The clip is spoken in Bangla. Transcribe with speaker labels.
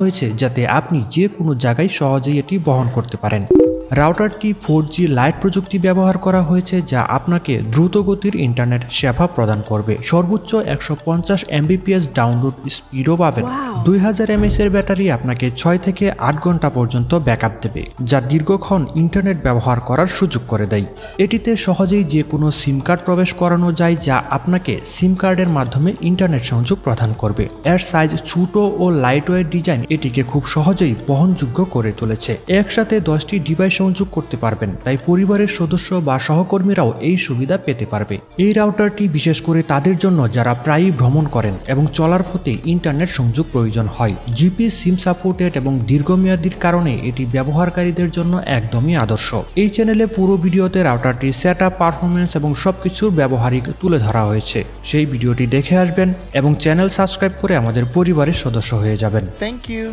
Speaker 1: হয়েছে যাতে আপনি যে কোনো জায়গায় সহজেই এটি বহন করতে পারেন। রাউটারটি ফোর জি লাইট প্রযুক্তি ব্যবহার করা হয়েছে যা আপনাকে দ্রুত গতির ইন্টারনেট সেবা প্রদান করবে। সর্বোচ্চ একশো পঞ্চাশ এমবিপিএস ডাউনলোড স্পিডও পাবেন। দুই হাজার এমএস এর ব্যাটারি আপনাকে ছয় থেকে আট ঘণ্টা পর্যন্ত ব্যাকআপ দেবে যা দীর্ঘক্ষণ ইন্টারনেট ব্যবহার করার সুযোগ করে দেয়। এটিতে সহজেই যে কোনো সিম কার্ড প্রবেশ করানো যায় যা আপনাকে সিম কার্ডের মাধ্যমে ইন্টারনেট সংযোগ প্রদান করবে। এর সাইজ ছোট ও লাইট ওয়েট ডিজাইন এটিকে খুব সহজেই বহনযোগ্য করে তুলেছে। একসাথে দশটি ডিভাইস সংযোগ করতে পারবেন, তাই পরিবারের সদস্য বা সহকর্মীরাও এই সুবিধা পেতে পারবে। এই রাউটারটি বিশেষ করে তাদের জন্য যারা প্রায়ই ভ্রমণ করেন এবং চলার পথে ইন্টারনেট সংযোগ প্রয়োজন হয়। জিপি, সিম সাপোর্টেড এবং দীর্ঘমেয়াদীর কারণে এটি ব্যবহারকারীদের জন্য একদমই আদর্শ। এই চ্যানেলে পুরো ভিডিওতে রাউটারটির সেট আপ পারফরমেন্স এবং সবকিছুর ব্যবহারিক তুলে ধরা হয়েছে। সেই ভিডিওটি দেখে আসবেন এবং চ্যানেল সাবস্ক্রাইব করে আমাদের পরিবারের সদস্য হয়ে যাবেন।
Speaker 2: Thank you.